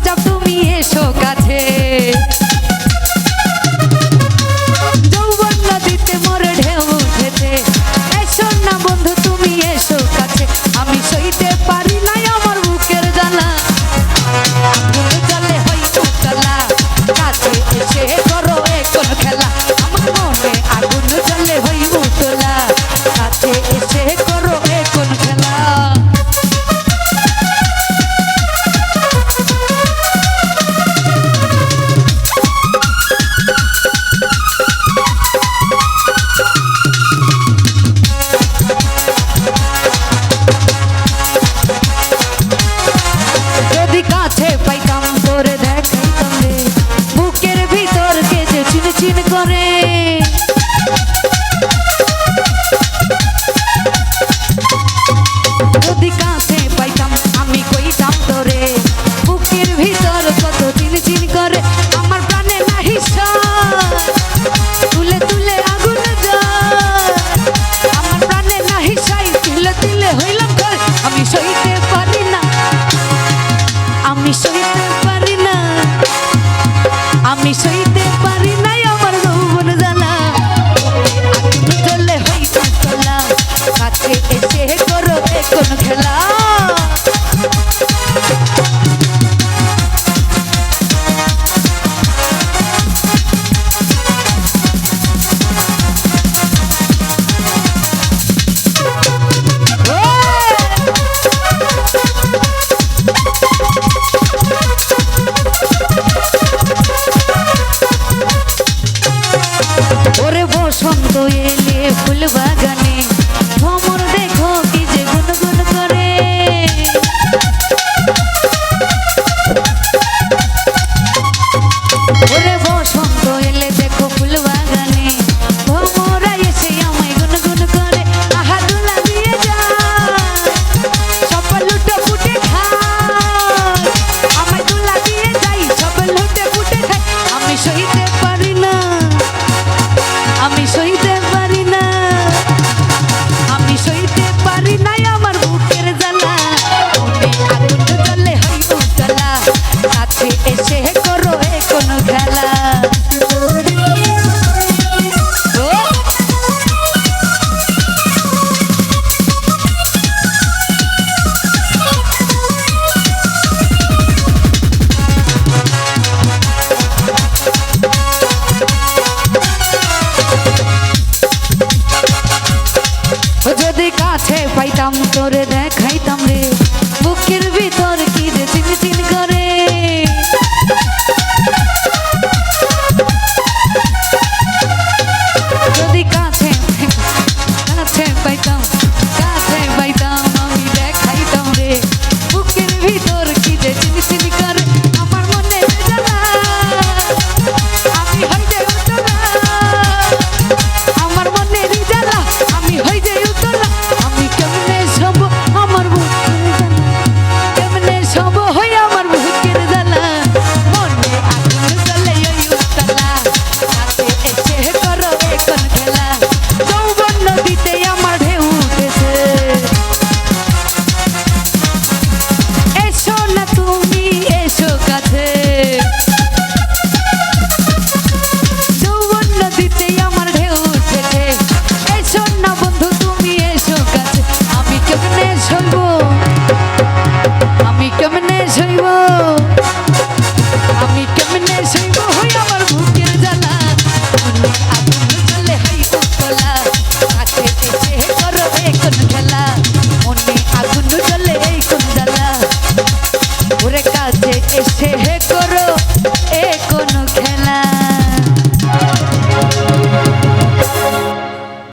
tú, ya. me sweet. ছন্দ এলে ফুলবা কাছে পাইতাম তোরে দেখাইতাম রে। সইব আমি কেমনে সইব আমি কেমনে সইব হই আমার বুকের জ্বালা। আগুন চলে হাই কলা তাকে পিছে করো এখন খেলা? মনে আগুন চলে এই কোন জ্বালা? ওরে কাছে এসে হে করো